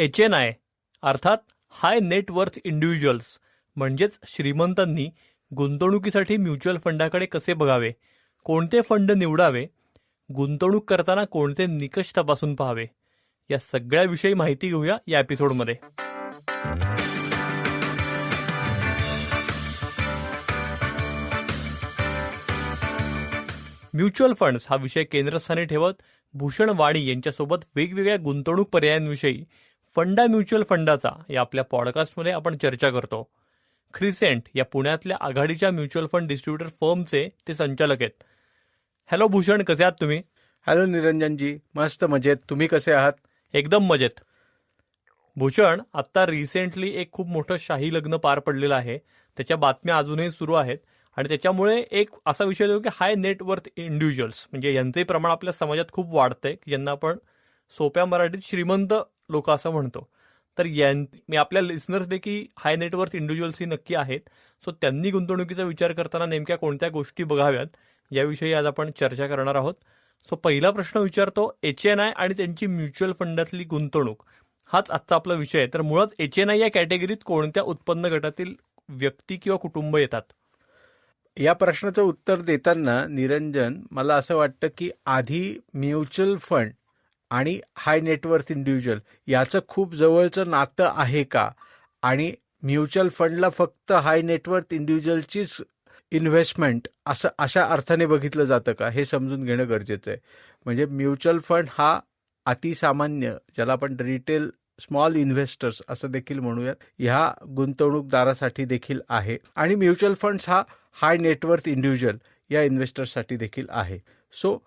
H N I अर्थात high net worth individuals म्हणजेच श्रीमंतांनी गुंतवणुकीसाठी म्युच्युअल फंडाकडे कसे बघावे कोणते फंड निवडावे गुंतवणूक करताना कोणते निकष तपासून पाहावे या सगळ्याविषयी माहिती घेऊया या एपिसोडमध्ये म्युच्युअल फंड्स हा विषय केंद्रस्थानी ठेवत भूषण वाणी यांच्यासोबत वेगवेगळ्या गुंतवणूक पर्यायांविषयी फंडा म्युच्युअल फंडाचा या आपल्या पॉडकास्टमध्ये आपण चर्चा करतो. क्रिसेंट या पुण्यातल्या आघाडीच्या म्युच्युअल फंड डिस्ट्रीब्युटर फर्मचे ते संचालक आहेत. हॅलो भूषण कसे आहात तुम्ही? हॅलो निरंजनजी. मस्त मजेत. तुम्ही कसे आहात? एकदम मजेत. भूषण आता रिसेंटली एक खूप मोठं शाही लग्न पार पडलेलं आहे. त्याच्या बातम्या अजूनही सुरू आहेत. आणि त्याच्यामुळे एक असा विषय येतो की हाय नेटवर्थ इंडिव्हिज्युअल्स म्हणजे यांचंही प्रमाण आपल्या समाजात खूप वाढतंय की ज्यांना आपण सोप्या मराठीत श्रीमंत लोक असं म्हणतो. तर यां मी आपल्या लिस्नर्सपैकी हाय नेटवर्थ इंडिव्हिज्युअल्स ही नक्की आहेत. सो त्यांनी गुंतवणुकीचा विचार करताना नेमक्या कोणत्या गोष्टी बघाव्यात याविषयी आज आपण चर्चा करणार आहोत. सो पहिला प्रश्न विचारतो एच एन आय आणि त्यांची म्युच्युअल फंडातली गुंतवणूक. हाच आजचा आपला विषय आहे. तर मुळात एच एन आय या कॅटेगरीत कोणत्या उत्पन्न गटातील व्यक्ती किंवा कुटुंब येतात? या प्रश्नाचं उत्तर देताना निरंजन मला असं वाटतं की आधी म्युच्युअल फंड आणि हाय नेटवर्थ इंडिव्हिज्युअल याचं खूप जवळचं नातं आहे का? आणि म्युच्युअल फंडला फक्त हाय नेटवर्थ इंडिव्हिज्युअलचीच इन्व्हेस्टमेंट असं अशा अर्थाने बघितलं जातं का? हे समजून घेणं गरजेचं आहे. म्हणजे म्युच्युअल फंड हा अतिसामान्य ज्याला आपण रिटेल स्मॉल इन्व्हेस्टर्स असं देखील म्हणूयात ह्या गुंतवणूकदारासाठी देखील आहे. आणि म्युच्युअल फंड्स हा हाय नेटवर्थ इंडिव्हिज्युअल या इन्व्हेस्टर्ससाठी देखील आहे. सो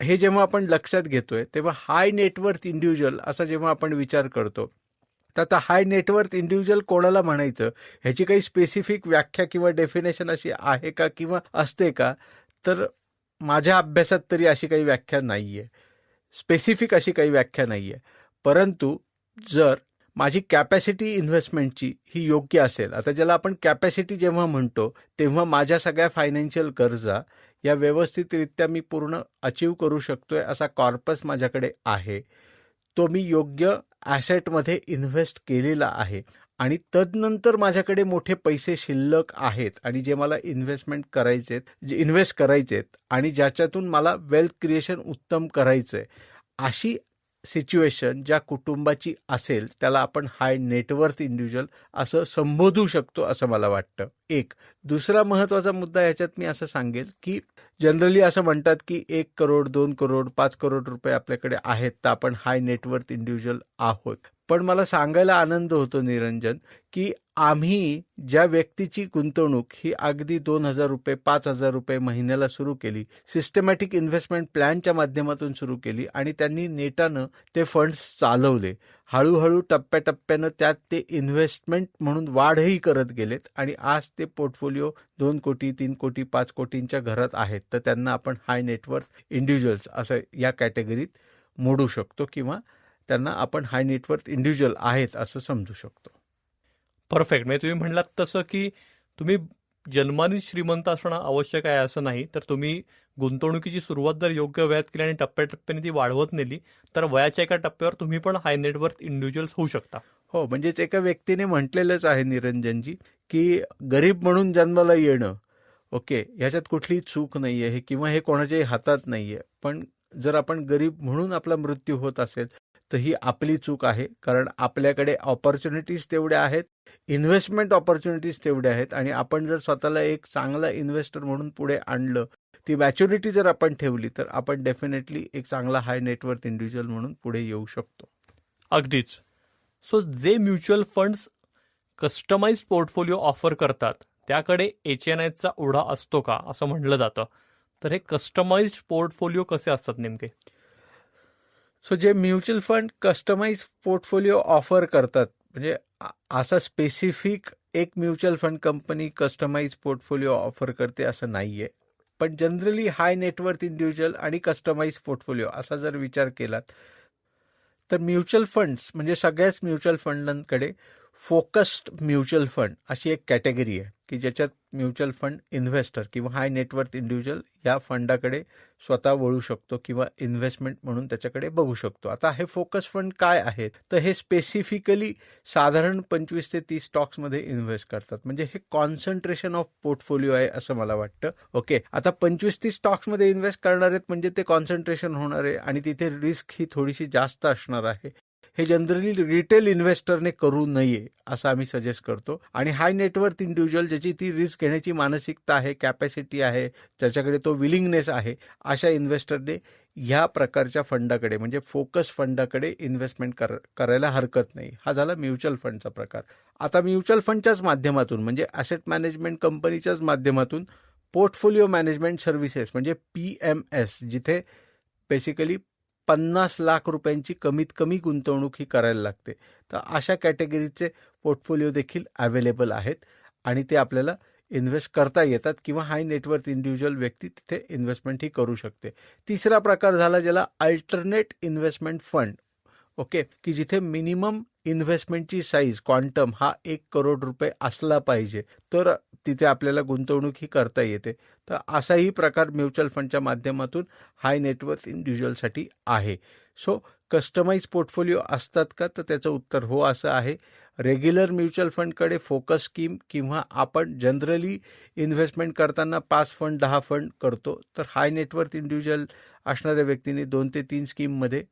हे जेव्हा आपण लक्षात घेतोय तेव्हा हाय नेटवर्थ इंडिव्हिज्युअल असा जेव्हा आपण विचार करतो तर आता हाय नेटवर्थ इंडिव्हिज्युअल कोणाला म्हणायचं? ह्याची काही स्पेसिफिक व्याख्या किंवा डेफिनेशन अशी आहे का किंवा असते का? तर माझ्या अभ्यासात तरी अशी काही व्याख्या नाही आहे स्पेसिफिक अशी काही व्याख्या नाही आहे परंतु जर माझी कॅपॅसिटी इन्व्हेस्टमेंटची ही योग्य असेल आता ज्याला आपण कॅपॅसिटी जेव्हा म्हणतो तेव्हा माझ्या सगळ्या फायनान्शियल गरजा या व्यवस्थितरित्या मी पूर्ण अचीव करू शकतोय असा कॉर्पस माझ्याकडे आहे. तो मी योग्य ॲसेटमध्ये इन्व्हेस्ट केलेला आहे. आणि तदनंतर माझ्याकडे मोठे पैसे शिल्लक आहेत आणि जे मला इन्व्हेस्टमेंट करायचे जे इन्व्हेस्ट करायचेत आणि ज्याच्यातून मला वेल्थ क्रिएशन उत्तम करायचं आहे अशी सिच्युएशन ज्या कुटुंबाची असेल त्याला आपण हाय नेटवर्थ इंडिव्हिज्युअल असं संबोधू शकतो असं मला वाटतं. एक. दुसरा महत्त्वाचा मुद्दा याच्यात मी असं सांगेल की जनरली असं म्हणतात की एक करोड दोन करोड पाच करोड रुपये आपल्याकडे आहेत तर आपण हाय नेटवर्थ इंडिव्हिज्युअल आहोत. पण मला सांगायला आनंद होतो निरंजन की आम्ही ज्या व्यक्तीची गुंतवणूक ही अगदी दोन हजार रुपये पाच हजार रुपये महिन्याला सुरू केली सिस्टमॅटिक इन्व्हेस्टमेंट प्लॅनच्या माध्यमातून सुरू केली आणि त्यांनी नेटानं ते फंड्स चालवले. हळूहळू टप्प्याटप्प्यानं त्यात ते इन्व्हेस्टमेंट म्हणून वाढही करत गेलेत आणि आज ते पोर्टफोलिओ दोन कोटी तीन कोटी पाच कोटींच्या घरात आहेत. तर त्यांना आपण हाय नेटवर्थ इंडिव्हिज्युअल्स असं या कॅटेगरीत मोडू शकतो किंवा त्यांना आपण हाय नेटवर्थ इंडिव्हिज्युअल आहेत असं समजू शकतो. परफेक्ट म्हणजे तुम्ही म्हणलात तसं की तुम्ही जन्मानेच श्रीमंत असणं आवश्यक आहे असं नाही तर तुम्ही गुंतवणुकीची सुरुवात जर योग्य वयात केली आणि टप्प्याटप्प्याने ती वाढवत नेली तर वयाच्या एका टप्प्यावर तुम्ही पण हाय नेटवर्थ इंडिव्हिज्युअल्स होऊ शकता. हो म्हणजेच एका व्यक्तीने म्हटलेलंच आहे निरंजनजी की गरीब म्हणून जन्माला येणं ओके ह्याच्यात कुठलीही चूक नाहीये हे किंवा हे कोणाच्याही हातात नाहीये. पण जर आपण गरीब म्हणून आपला मृत्यू होत असेल तर ही आपली चूक आहे. कारण आपल्याकडे ऑपॉर्च्युनिटीज तेवढ्या आहेत. इन्व्हेस्टमेंट ऑपॉर्च्युनिटीज तेवढ्या आहेत. आणि आपण जर स्वतःला एक चांगला इन्व्हेस्टर म्हणून पुढे आणलं ती मॅच्युरिटी जर आपण ठेवली तर आपण डेफिनेटली एक चांगला हाय नेटवर्थ इंडिव्हिज्युअल म्हणून पुढे येऊ शकतो. अगदीच. सो जे mutual funds customise portfolio offer करतात त्याकडे एच एन आयचा ओढा असतो का? असं म्हणलं जातं. तर हे कस्टमाइज्ड पोर्टफोलिओ कसे असतात नेमके? सो जे mutual fund customise portfolio offer करतात म्हणजे असा स्पेसिफिक एक mutual fund company customise portfolio offer करते असं नाही आहे पण generally high net worth individual आणि कस्टमाइज पोर्टफोलिओ असा जर विचार केलात तर म्युच्युअल फंड्स म्हणजे सगळ्याच म्युच्युअल फंडांकडे फोकस्ड म्युच्युअल फंड अशी एक कॅटेगरी आहे. की ज्याच्यात म्युच्युअल फंड इन्व्हेस्टर किंवा हाय नेटवर्थ इंडिव्हिज्युअल या फंडाकडे स्वतः वळू शकतो किंवा इन्व्हेस्टमेंट म्हणून त्याच्याकडे बघू शकतो. आता हे फोकस फंड काय आहेत? तर हे स्पेसिफिकली साधारण पंचवीस ते तीस स्टॉक्समध्ये इन्व्हेस्ट करतात. म्हणजे हे कॉन्सन्ट्रेशन ऑफ पोर्टफोलिओ आहे असं मला वाटतं. ओके आता पंचवीस तीस स्टॉक्समध्ये इन्व्हेस्ट करणार आहेत म्हणजे ते कॉन्सन्ट्रेशन होणार आहे आणि तिथे रिस्क ही थोडीशी जास्त असणार आहे. हे जनरली रिटेल इन्व्हेस्टरने करू नये असं आम्ही सजेस्ट करतो. आणि हाय नेटवर्थ इंडिव्हिज्युअल ज्याची ती रिस्क घेण्याची मानसिकता आहे कॅपॅसिटी आहे ज्याच्याकडे तो विलिंगनेस आहे अशा इन्व्हेस्टरने ह्या प्रकारच्या फंडाकडे म्हणजे फोकस फंडाकडे इन्व्हेस्टमेंट कर करायला हरकत नाही. हा झाला म्युच्युअल फंडचा प्रकार. आता म्युच्युअल फंडच्याच माध्यमातून म्हणजे ॲसेट मॅनेजमेंट कंपनीच्याच माध्यमातून पोर्टफोलिओ मॅनेजमेंट सर्व्हिसेस म्हणजे पी एम एस जिथे बेसिकली पन्नास लाख रुपयांची कमीत कमी गुंतवणूक ही करायला लागते. तर अशा कॅटेगरीचे पोर्टफोलिओ देखील अवेलेबल आहेत आणि ते आपल्याला इन्व्हेस्ट करता येतात किंवा हाय नेटवर्थ इंडिव्हिज्युअल व्यक्ती तिथे इन्व्हेस्टमेंट ही करू शकते. तिसरा प्रकार झाला ज्याला अल्टरनेट इन्व्हेस्टमेंट फंड ओके की जिथे मिनिमम इन्व्हेस्टमेंटची साईज क्वांटम हा एक करोड रुपये असला पाहिजे. तर तिथे आपल्याला गुंतवणूक ही करता येते. तर असाही प्रकार म्युच्युअल फंडच्या माध्यमातून हाय नेटवर्थ इंडिव्हिज्युअलसाठी आहे. सो कस्टमाइज पोर्टफोलिओ असतात का? तर त्याचं उत्तर हो असं आहे. रेग्युलर म्युच्युअल फंडकडे फोकस स्कीम किंवा आपण जनरली इन्व्हेस्टमेंट करताना पाच फंड दहा फंड करतो तर हाय नेटवर्थ इंडिव्हिज्युअल असणाऱ्या व्यक्तीने दोन ते तीन स्कीममध्ये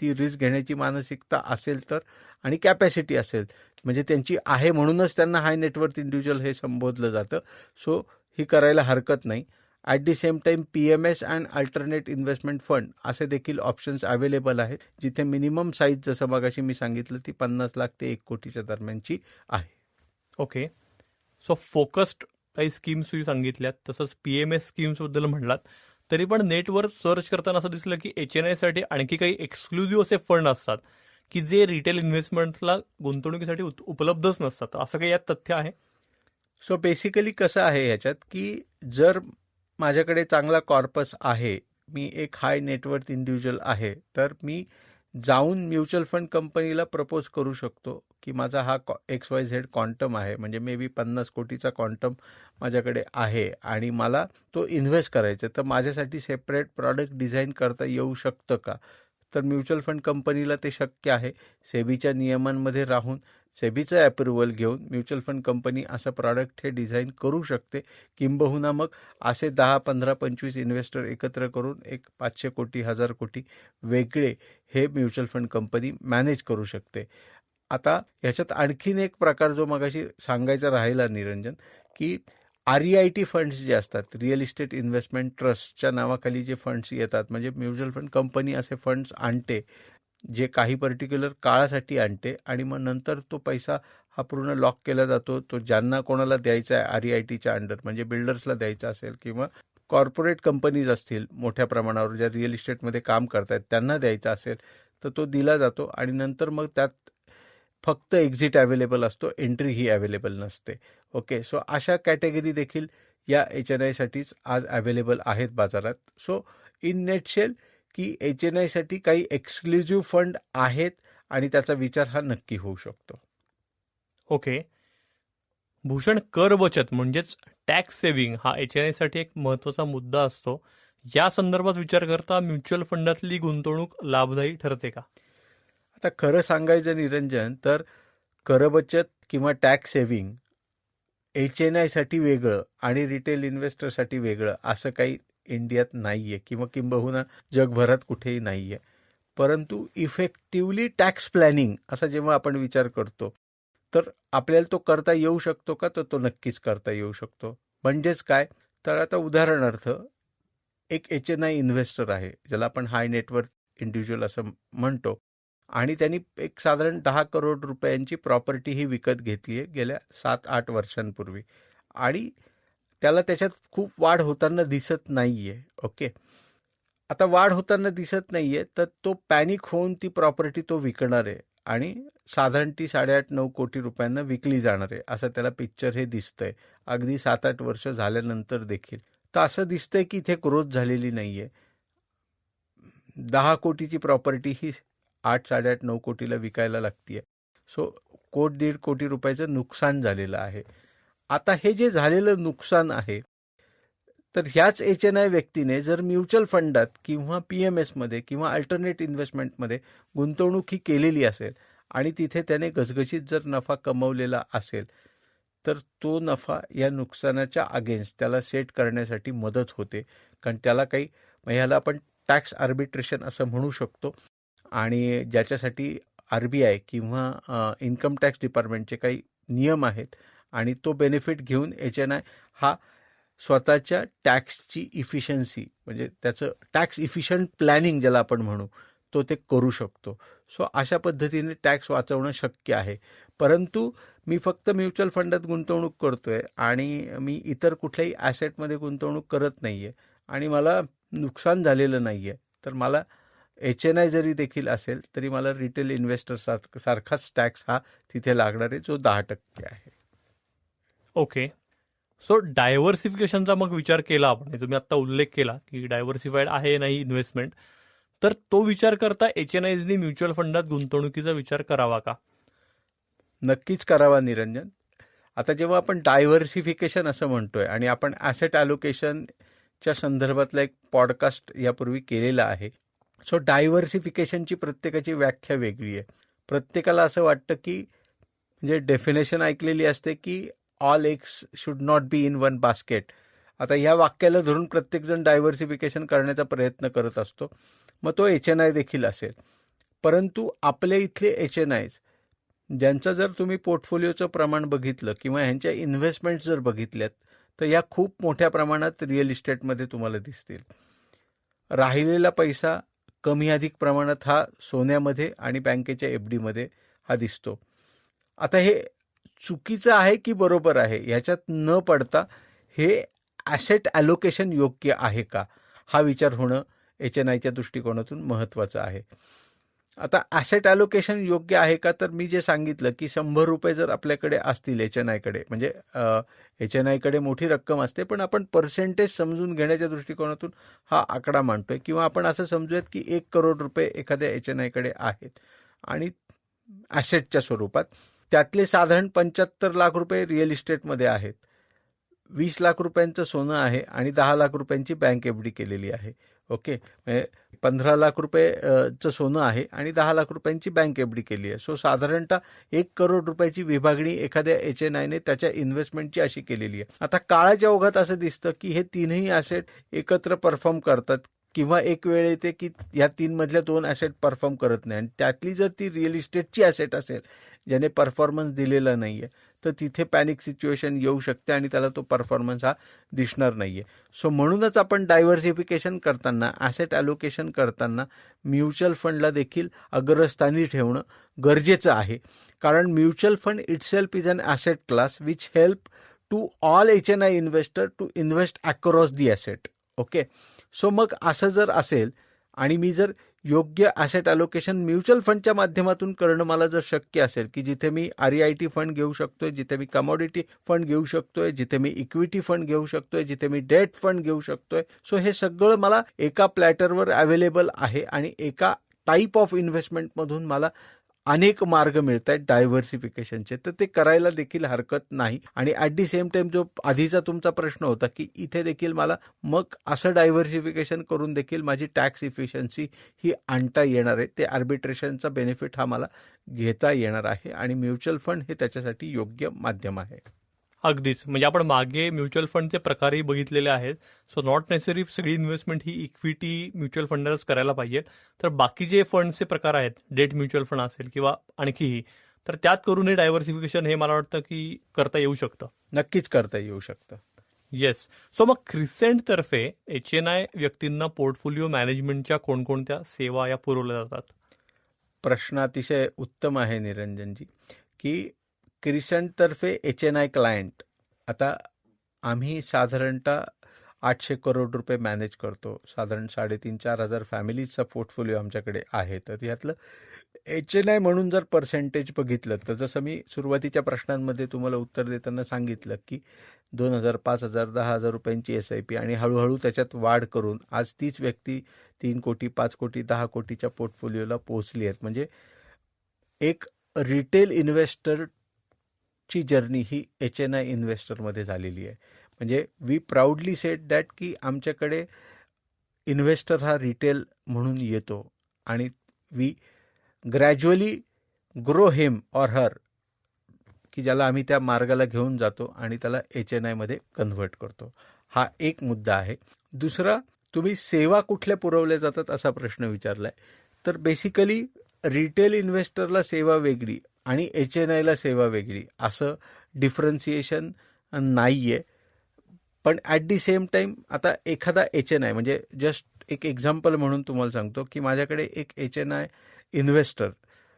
ती रिस्क घेण्याची मानसिकता असेल तर आणि कॅपॅसिटी असेल म्हणजे त्यांची आहे म्हणूनच त्यांना हाय नेटवर्थ इंडिव्हिज्युअल हे संबोधलं जातं. सो ही करायला हरकत नाही. At the same time P M S and alternate investment fund असे देखील ऑप्शन्स अवेलेबल आहेत. जिथे मिनिमम साईज जसं मागाशी मी सांगितलं ती पन्नास लाख ते एक कोटीच्या दरम्यानची आहे. ओके सो फोकस्ड काही स्कीम्स सांगितल्यात तसंच पी एम एस स्कीम्सबद्दल म्हणलात. तरी पण नेटवर सर्च करताना असं दिसलं की एच एन आयसाठी आणखी काही एक्सक्लुझिव्ह असे फंड असतात. की जे रिटेल इन्व्हेस्टमेंटला गुंतवणुकीसाठी उत- उपलब्धच नसतात. असं काही यात तथ्य आहे? सो बेसिकली कसं आहे ह्याच्यात की जर माझ्याकडे चांगला कॉर्पस आहे मी एक हाय नेटवर्थ इंडिव्हिज्युअल आहे तर मी जाऊन म्युच्युअल फंड कंपनीला प्रपोज करू शकतो की माझा हा एक्स वाय झेड क्वांटम आहे. म्हणजे मे बी पन्नास कोटीचा क्वांटम माझ्याकडे आहे आणि मला तो इन्व्हेस्ट करायचा आहे. तर माझ्यासाठी सेपरेट प्रॉडक्ट डिझाईन करता येऊ शकतं का? तर म्युच्युअल फंड कंपनीला ते शक्य आहे. सेबीच्या नियमांमध्ये राहून सेबीचं अप्रुव्हल घेऊन म्युच्युअल फंड कंपनी असं प्रॉडक्ट हे डिझाईन करू शकते. किंबहुना मग असे दहा पंधरा पंचवीस इन्व्हेस्टर एकत्र करून एक पाचशे कोटी हजार कोटी वेगळे हे म्युच्युअल फंड कंपनी मॅनेज करू शकते. आता ह्याच्यात आणखीन एक प्रकार जो मगाशी सांगायचा राहिला निरंजन की R E I T funds जे असतात रिअल इस्टेट इन्व्हेस्टमेंट ट्रस्टच्या नावाखाली जे फंड्स येतात म्हणजे म्युच्युअल फंड कंपनी असे फंड्स आणते जे काही पर्टिक्युलर काळासाठी आणते आणि मग नंतर तो पैसा हा पूर्ण लॉक केला जातो. तो ज्यांना कोणाला द्यायचा आहे आर ई आय टीच्या अंडर म्हणजे बिल्डर्सला द्यायचा असेल किंवा कॉर्पोरेट कंपनीज असतील मोठ्या प्रमाणावर ज्या रिअल इस्टेटमध्ये काम करतायत त्यांना द्यायचा असेल तर तो दिला जातो आणि नंतर मग त्यात फक्त एक्झिट अवेलेबल असतो एंट्री ही अवेलेबल नसते. ओके सो अशा कॅटेगरी देखील या एच एन आयसाठीच आज अवेलेबल आहेत बाजारात. सो इन नेटशेल की एच एन आयसाठी काही एक्सक्लुझिव्ह फंड आहेत आणि त्याचा विचार हा नक्की होऊ शकतो. ओके भूषण कर बचत म्हणजेच टॅक्स सेव्हिंग हा एच एन आयसाठी एक महत्त्वाचा मुद्दा असतो. या संदर्भात विचार करता म्युच्युअल फंडातली गुंतवणूक लाभदायी ठरते का? आता खरं सांगायचं निरंजन तर करबचत किंवा टॅक्स सेव्हिंग एच एन आयसाठी वेगळं आणि रिटेल इन्व्हेस्टरसाठी वेगळं असं काही इंडियात नाही आहे किंवा किंबहुना जगभरात कुठेही नाही आहे परंतु इफेक्टिव्हली टॅक्स प्लॅनिंग असा जेव्हा आपण विचार करतो तर आपल्याला तो करता येऊ शकतो का? तर तो नक्कीच करता येऊ शकतो. म्हणजेच काय? तर आता उदाहरणार्थ एक एच एन आय इन्व्हेस्टर आहे ज्याला आपण हाय नेटवर्क इंडिव्हिज्युअल असं म्हणतो. आणि त्यांनी एक साधारण दहा करोड रुपयांची प्रॉपर्टी ही विकत घेतली आहे गेल्या सात आठ वर्षांपूर्वी. आणि त्याला त्याच्यात खूप वाढ होताना दिसत नाही आहे ओके? आता वाढ होताना दिसत नाही आहे तर तो पॅनिक होऊन ती प्रॉपर्टी तो विकणार आहे आणि साधारण ती साडेआठ नऊ कोटी रुपयांना विकली जाणार आहे. असं त्याला पिक्चर हे दिसतंय. अगदी सात आठ वर्ष झाल्यानंतर देखील. तर असं दिसतंय की इथे ग्रोथ झालेली नाही आहे दहा कोटीची प्रॉपर्टी ही आठ साडेआठ नऊ कोटीला विकायला लागतीये. सो कोट दीड कोटी रुपयाचं नुकसान झालेलं आहे. आता हे जे झालेलं नुकसान आहे तर ह्याच एच एन आय व्यक्तीने जर म्युच्युअल फंडात किंवा पी एम एसमध्ये किंवा अल्टरनेट इन्व्हेस्टमेंटमध्ये गुंतवणूक ही केलेली असेल आणि तिथे त्याने घसघशीत जर नफा कमवलेला असेल तर तो नफा या नुकसानाच्या अगेन्स्ट त्याला सेट करण्यासाठी मदत होते. कारण त्याला काही मग ह्याला आपण टॅक्स आर्बिट्रेशन असं म्हणू शकतो. आणि ज्याच्यासाठी आर बी आय किंवा इन्कम टॅक्स डिपार्टमेंटचे काही नियम आहेत आणि तो बेनिफिट घेऊन एच एन आय हा स्वतःच्या टॅक्सची इफिशियन्सी म्हणजे त्याचं टॅक्स इफिशियंट प्लॅनिंग ज्याला आपण म्हणू तो ते करू शकतो. सो अशा पद्धतीने टॅक्स वाचवणं शक्य आहे. परंतु मी फक्त म्युच्युअल फंडात गुंतवणूक करतो आहे आणि मी इतर कुठल्याही ॲसेटमध्ये गुंतवणूक करत नाही आहे आणि मला नुकसान झालेलं नाही आहे तर मला एच एन आय जरी देखील असेल तरी मला रिटेल इन्व्हेस्टर सारख सारखाच टॅक्स हा तिथे लागणार आहे जो दहा टक्के आहे. ओके सो डायव्हर्सिफिकेशनचा मग विचार केला आपण. तुम्ही आता उल्लेख केला की डायव्हर्सिफाईड आहे नाही इन्व्हेस्टमेंट तर तो विचार करता एच एन आयजनी म्युच्युअल फंडात गुंतवणुकीचा विचार करावा का? नक्कीच करावा निरंजन. आता जेव्हा आपण डायव्हर्सिफिकेशन असं म्हणतोय आणि आपण ॲसेट ॲलोकेशनच्या संदर्भातला एक पॉडकास्ट यापूर्वी केलेला आहे सो डायव्हर्सिफिकेशनची प्रत्येकाची व्याख्या वेगळी आहे. प्रत्येकाला असं वाटतं की म्हणजे डेफिनेशन ऐकलेली असते की all eggs should not be in one basket आता या वाक्याला धरून प्रत्येकजण डायव्हर्सिफिकेशन करण्याचा प्रयत्न करत असतो. मग तो एच एन आय देखील असेल. परंतु आपल्या इथले एच एन आयज ज्यांचं जर तुम्ही पोर्टफोलिओचं प्रमाण बघितलं किंवा ह्यांच्या इन्व्हेस्टमेंट जर बघितल्यात तर या खूप मोठ्या प्रमाणात रिअल इस्टेटमध्ये तुम्हाला दिसतील. राहिलेला पैसा कमी अधिक प्रमाणात हा सोन्यामध्ये आणि बँकेच्या एफ डीमध्ये हा दिसतो. आता हे चुकीचं आहे की बरोबर आहे? ह्याच्यात न पडता हे ॲसेट ॲलोकेशन योग्य आहे का? हा विचार होणं एच एन आयच्या दृष्टिकोनातून महत्त्वाचं आहे. आता ॲसेट ॲलोकेशन योग्य आहे का? तर मी जे सांगितलं की शंभर रुपये जर आपल्याकडे असतील एच एन आयकडे म्हणजे एच एन आयकडे मोठी रक्कम असते पण आपण पर्सेंटेज समजून घेण्याच्या दृष्टिकोनातून हा आकडा मांडतोय. किंवा आपण असं समजूयात की एक करोड रुपये एखाद्या एच एन आयकडे आहेत. आणि ॲसेटच्या स्वरूपात त्यातले साधारण पंच्याहत्तर लाख रुपये रिअल इस्टेटमध्ये आहेत. वीस लाख रुपयांचं सोनं आहे आणि दहा लाख रुपयांची बँक एफ डी केलेली आहे. ओके. म्हणजे पंधरा लाख रुपयेचं सोनं आहे आणि दहा लाख रुपयांची बँक एफ डी केली आहे. सो साधारणतः एक करोड रुपयाची विभागणी एखाद्या एच एन आयने त्याच्या इन्व्हेस्टमेंटची अशी केलेली आहे. आता काळाच्या ओघात असं दिसतं की हे तीनही ॲसेट एकत्र परफॉर्म करतात. किंवा एक वेळ येते की ह्या तीन मधल्या दोन ॲसेट परफॉर्म करत नाही. आणि त्यातली जर ती रिअल इस्टेटची ॲसेट असेल ज्याने परफॉर्मन्स दिलेला नाही आहे तर तिथे पॅनिक सिच्युएशन येऊ शकते आणि त्याला तो परफॉर्मन्स हा दिसणार नाही आहे सो म्हणूनच आपण डायव्हर्सिफिकेशन करताना ॲसेट ॲलोकेशन करताना म्युच्युअल फंडला देखील अग्रस्थानी ठेवणं गरजेचं आहे. कारण mutual fund itself is an asset class which help to all H N I investor to invest across the asset okay so मग असं जर असेल आणि मी जर योग्य ॲसेट अलोकेशन म्युच्युअल फंडच्या माध्यमातून करणं मला जर शक्य असेल की जिथे मी R E I T fund घेऊ शकतोय जिथे मी कमॉडिटी फंड घेऊ शकतोय जिथे मी इक्विटी फंड घेऊ शकतोय जिथे मी डेट फंड घेऊ शकतोय सो हे सगळं मला एका प्लॅटरवर अवेलेबल आहे आणि एका टाईप ऑफ इन्व्हेस्टमेंटमधून मला अनेक मार्ग मिळत आहेत डायव्हर्सिफिकेशनचे तर ते करायला देखील हरकत नाही. आणि ॲट दी सेम टाइम जो आधीचा तुमचा प्रश्न होता की इथे देखील मला मग असं डायव्हर्सिफिकेशन करून देखील माझी टॅक्स इफिशियन्सी ही आणता येणार आहे. ते आर्बिट्रेशनचा बेनिफिट हा मला घेता येणार आहे. आणि म्युच्युअल फंड हे त्याच्यासाठी योग्य माध्यम आहे. अगदीच. म्हणजे आपण मागे म्युच्युअल फंडचे प्रकारही बघितलेले आहेत. सो नॉट नेसेसरी सगळी इन्व्हेस्टमेंट ही इक्विटी म्युच्युअल फंडातच करायला पाहिजे. तर बाकी जे फंडचे प्रकार आहेत डेट म्युच्युअल फंड असेल किंवा आणखीही तर त्यात करून हे डायव्हर्सिफिकेशन हे मला वाटतं की करता येऊ शकतं. नक्कीच करता येऊ शकतं. येस सो मग क्रिसेंट तर्फे एच एन आय व्यक्तींना पोर्टफोलिओ मॅनेजमेंटच्या कोणकोणत्या सेवा या पुरवल्या जातात? प्रश्न अतिशय उत्तम आहे निरंजनजी की क्रिसंटतर्फे एच एन आय क्लायंट आता आम्ही साधारणतः आठशे करोड रुपये मॅनेज करतो. साधारण साडेतीन चार हजार फॅमिलीजचा पोर्टफोलिओ आमच्याकडे आहे. तर यातलं एच एन आय म्हणून जर पर्सेंटेज बघितलं तर जसं मी सुरुवातीच्या प्रश्नांमध्ये तुम्हाला उत्तर देताना सांगितलं की दोन हजार पाच हजार दहा हजार रुपयांची एस आय पी आणि हळूहळू त्याच्यात वाढ करून आज तीच व्यक्ती तीन कोटी पाच कोटी दहा कोटीच्या पोर्टफोलिओला पोहोचली आहेत. म्हणजे एक रिटेल इन्व्हेस्टर ची जर्नी ही एच एन आय इन्व्हेस्टरमध्ये झालेली आहे. म्हणजे वी प्राऊडली सेट दॅट की आमच्याकडे इन्व्हेस्टर हा रिटेल म्हणून येतो आणि we gradually grow him or her की ज्याला आम्ही त्या मार्गाला घेऊन जातो आणि त्याला एच एन आयमध्ये कन्व्हर्ट करतो. हा एक मुद्दा आहे. दुसरा तुम्ही सेवा कुठल्या पुरवल्या जातात असा प्रश्न विचारला आहे तर बेसिकली रिटेल इन्व्हेस्टरला सेवा वेगळी आणि एच एन आयला सेवा वेगळी. असं डिफरन्सिएशन नाही आहे पण ॲट दी सेम टाईम आता एखादा एच एन आय म्हणजे जस्ट एक एक्झाम्पल म्हणून तुम्हाला सांगतो की माझ्याकडे एक एच एन आय इन्व्हेस्टर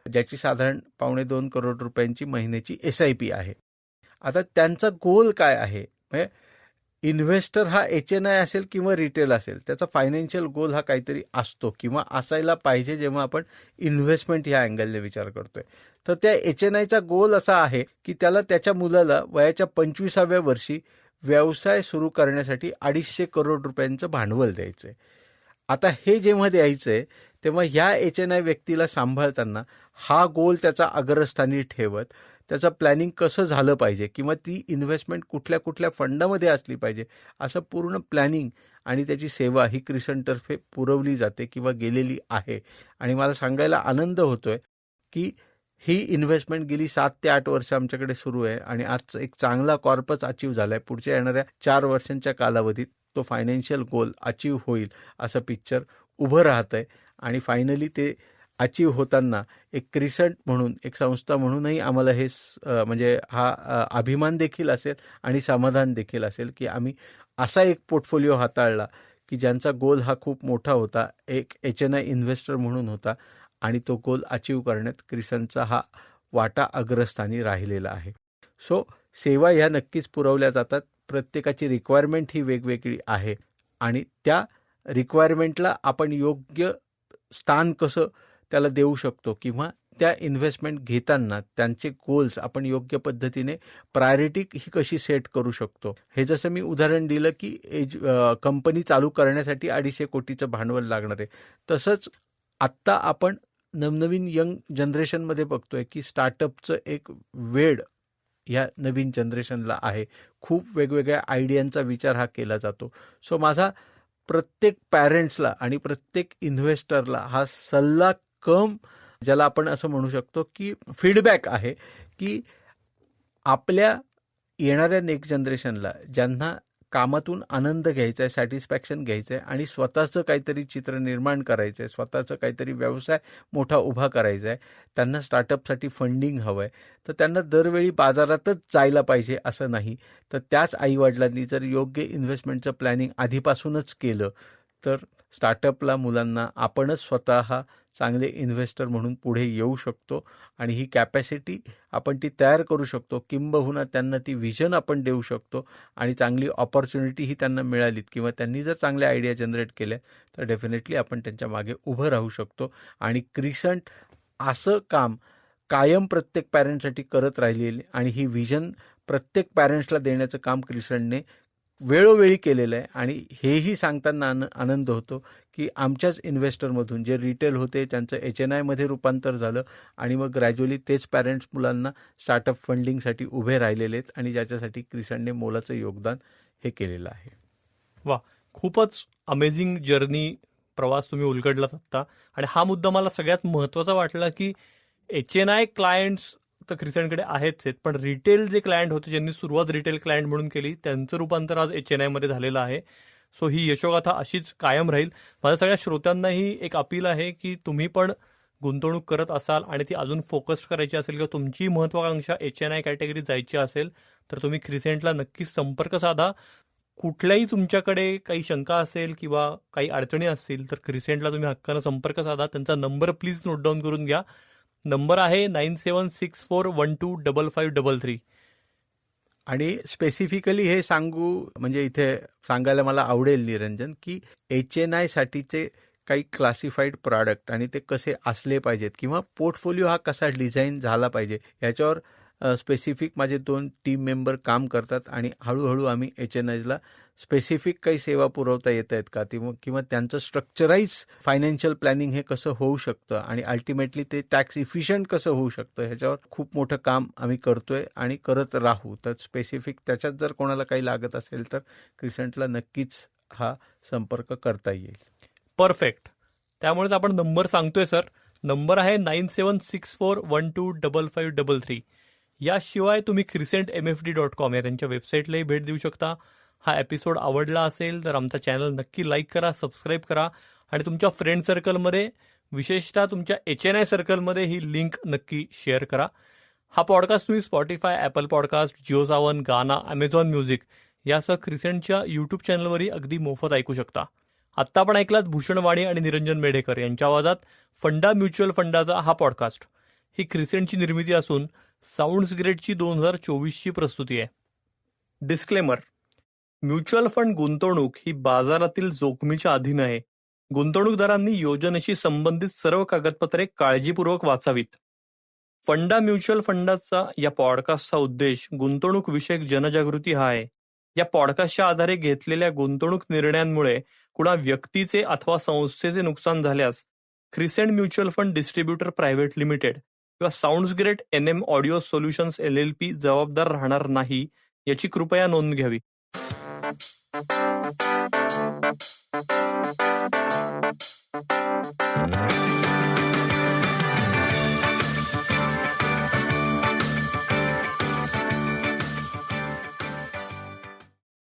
ज्याची साधारण पावणे दोन करोड रुपयांची महिन्याची एस आय पी आहे. आता त्यांचा गोल काय आहे? म्हणजे इन्व्हेस्टर हा एच एन आय असेल किंवा रिटेल असेल त्याचा फायनान्शियल गोल हा काहीतरी असतो किंवा असायला पाहिजे जेव्हा आपण इन्व्हेस्टमेंट ह्या अँगलने विचार करतोय. तर त्या एच एन आयचा गोल असा आहे की त्याला त्याच्या मुलाला वयाच्या पंचवीसाव्या वर्षी व्यवसाय सुरू करण्यासाठी अडीचशे करोड रुपयांचं भांडवल द्यायचंय. आता हे जेव्हा द्यायचंय तेव्हा ह्या एच एन आय व्यक्तीला सांभाळताना हा गोल त्याचा अग्रस्थानी ठेवत त्याचं प्लॅनिंग कसं झालं पाहिजे किंवा ती इन्व्हेस्टमेंट कुठल्या कुठल्या फंडामध्ये असली पाहिजे असं पूर्ण प्लॅनिंग आणि त्याची सेवा ही क्रिसनतर्फे पुरवली जाते किंवा गेलेली आहे. आणि मला सांगायला आनंद होतोय की ही इन्व्हेस्टमेंट गेली सात ते आठ वर्ष आमच्याकडे सुरू आहे आणि आज एक चांगला कॉर्पस अचीव झालाय. पुढच्या येणाऱ्या चार वर्षांच्या कालावधीत तो फायनान्शियल गोल अचीव होईल असं पिक्चर उभं राहतं आहे आणि फायनली ते अचीव होताना एक क्रिसंट म्हणून एक संस्था म्हणूनही आम्हाला हे म्हणजे हा अभिमान देखील असेल आणि समाधान देखील असेल की आम्ही असा एक पोर्टफोलिओ हाताळला की ज्यांचा गोल हा खूप मोठा होता. एक एच एन आय इन्व्हेस्टर म्हणून होता आणि तो गोल अचीव करण्यात क्रिसनचा हा वाटा अग्रस्थानी राहिलेला आहे. सो सेवा ह्या नक्कीच पुरवल्या जातात. प्रत्येकाची रिक्वायरमेंट ही वेगवेगळी आहे आणि त्या रिक्वायरमेंटला आपण योग्य स्थान कसं त्याला देऊ शकतो किंवा त्या इन्व्हेस्टमेंट घेताना त्यांचे गोल्स आपण योग्य पद्धतीने प्रायोरिटी ही कशी सेट करू शकतो? हे जसं मी उदाहरण दिलं की एज कंपनी चालू करण्यासाठी अडीचशे कोटीचं भांडवल लागणार आहे. तसंच आत्ता आपण नवनवीन यंग जनरेशनमध्ये बघतोय की स्टार्टअपचं एक वेळ ह्या नवीन जनरेशनला आहे. खूप वेगवेगळ्या आयडियांचा विचार हा केला जातो. सो माझा प्रत्येक पॅरेंट्सला आणि प्रत्येक इन्व्हेस्टरला हा सल्ला कम ज्याला आपण असं म्हणू शकतो की फीडबॅक आहे की आपल्या येणाऱ्या नेक्स्ट जनरेशनला ज्यांना कामातून आनंद घ्यायचा आहे सॅटिस्फॅक्शन घ्यायचं आहे आणि स्वतःचं काहीतरी चित्र निर्माण करायचं आहे स्वतःचं काहीतरी व्यवसाय मोठा उभा करायचा आहे त्यांना स्टार्टअपसाठी फंडिंग हवं आहे तर त्यांना दरवेळी बाजारातच जायला पाहिजे असं नाही. तर त्याच आईवडिलांनी जर योग्य इन्व्हेस्टमेंटचं प्लॅनिंग आधीपासूनच केलं तर स्टार्टअपला मुलांना आपणच स्वतः चांगले इन्व्हेस्टर म्हणून पुढे येऊ शकतो आणि ही कॅपॅसिटी आपण ती तयार करू शकतो. किंबहुना त्यांना ती व्हिजन आपण देऊ शकतो आणि चांगली ऑपॉर्च्युनिटी ही त्यांना मिळालीत किंवा त्यांनी जर चांगल्या आयडिया जनरेट केल्या तर डेफिनेटली आपण त्यांच्या मागे उभं राहू शकतो. आणि क्रिसंट असं काम कायम प्रत्येक पॅरेंटसाठी करत राहिलेली आणि ही व्हिजन प्रत्येक पॅरेंट्सला देण्याचं काम क्रिसंटने वेळोवेळी केलेलं आहे आणि हेही सांगताना आन आनंद होतो की आमच्याच इन्व्हेस्टरमधून जे रिटेल होते त्यांचं एच एन आयमध्ये रूपांतर झालं आणि मग ग्रॅज्युअली तेच पॅरेंट्स मुलांना स्टार्टअप फंडिंगसाठी उभे राहिलेले आहेत आणि ज्याच्यासाठी क्रिसनने मोलाचं योगदान हे केलेलं आहे. वा खूपच अमेझिंग जर्नी प्रवास तुम्ही उलगडलात आत्ता. आणि हा मुद्दा मला सगळ्यात महत्त्वाचा वाटला की एच एन आय क्लायंट्स तर क्रिसेंटकडे आहेच आहेत. पण रिटेल जे क्लायंट होते ज्यांनी सुरुवात रिटेल क्लायंट म्हणून केली त्यांचं रूपांतर आज एच एन आयमध्ये झालेलं आहे. सो ही यशोगाथा अशीच कायम राहील. माझ्या सगळ्या श्रोत्यांनाही एक अपील आहे की तुम्ही पण गुंतवणूक करत असाल आणि ती अजून फोकस्ड करायची असेल किंवा तुमची महत्वाकांक्षा एच एन आय कॅटेगरी जायची असेल तर तुम्ही क्रिसेंटला नक्कीच संपर्क साधा. कुठल्याही तुमच्याकडे काही शंका असेल किंवा काही अडचणी असतील तर क्रिसेंटला तुम्ही हक्कानं संपर्क साधा. त्यांचा नंबर प्लीज नोट डाऊन करून घ्या. नंबर आहे nine seven six four one two double five double three. आणि स्पेसिफिकली हे सांगू म्हणजे इथे सांगायला मला आवडेल निरंजन की एच एन आय साठीचे काही क्लासिफाईड प्रॉडक्ट आणि ते कसे असले पाहिजेत किंवा पोर्टफोलिओ हा कसा डिझाईन झाला पाहिजे याच्यावर स्पेसिफिक माझे दोन टीम मेंबर काम करतात आणि हळूहळू आम्ही एच एन आयला स्पेसिफिक काही सेवा पुरवता येत आहेत का? ती किंवा त्यांचं स्ट्रक्चराईज फायनान्शियल प्लॅनिंग हे कसं होऊ शकतं? आणि अल्टिमेटली ते टॅक्स इफिशियंट कसं होऊ शकतं? ह्याच्यावर खूप मोठं काम आम्ही करतोय आणि करत राहू. तर स्पेसिफिक त्याच्यात जर कोणाला काही लागत असेल तर क्रिसंटला नक्कीच हा संपर्क करता येईल. परफेक्ट त्यामुळेच आपण नंबर सांगतोय सर. नंबर आहे nine seven six four one two double five double three. याशिवाय तुम्ही Crescent M F D dot com या त्यांच्या वेबसाईटलाही भेट देऊ शकता. हा एपिसोड आवडला असेल तर आमचा चॅनल नक्की लाईक करा सबस्क्राईब करा आणि तुमच्या फ्रेंड सर्कलमध्ये विशेषतः तुमच्या एच एन आय सर्कलमध्ये ही लिंक नक्की शेअर करा. हा पॉडकास्ट तुम्ही Spotify Apple podcast Jio Saavn Gaana Amazon music यासह क्रिसेंटच्या यूट्यूब चॅनलवरही अगदी मोफत ऐकू शकता. आत्ता आपण ऐकलात भूषण वाणी आणि निरंजन मेढेकर यांच्या आवाजात फंडा म्युच्युअल फंडाचा हा पॉडकास्ट ही क्रिसेंटची निर्मिती असून साऊंड्स ग्रेडची दोन हजार चोवीसची प्रस्तुती आहे. डिस्क्लेमर म्युच्युअल फंड गुंतवणूक ही बाजारातील जोखमीच्या अधीन आहे. गुंतवणूकदारांनी योजनेशी संबंधित सर्व कागदपत्रे काळजीपूर्वक वाचावीत. फंडा म्युच्युअल फंडाचा या पॉडकास्टचा उद्देश गुंतवणूक विषयक जनजागृती हा आहे. या पॉडकास्टच्या आधारे घेतलेल्या गुंतवणूक निर्णयांमुळे कुणा व्यक्तीचे अथवा संस्थेचे नुकसान झाल्यास Crescent mutual fund distributor private limited किंवा sound great N M audio solutions L L P जबाबदार राहणार नाही याची कृपया नोंद घ्यावी.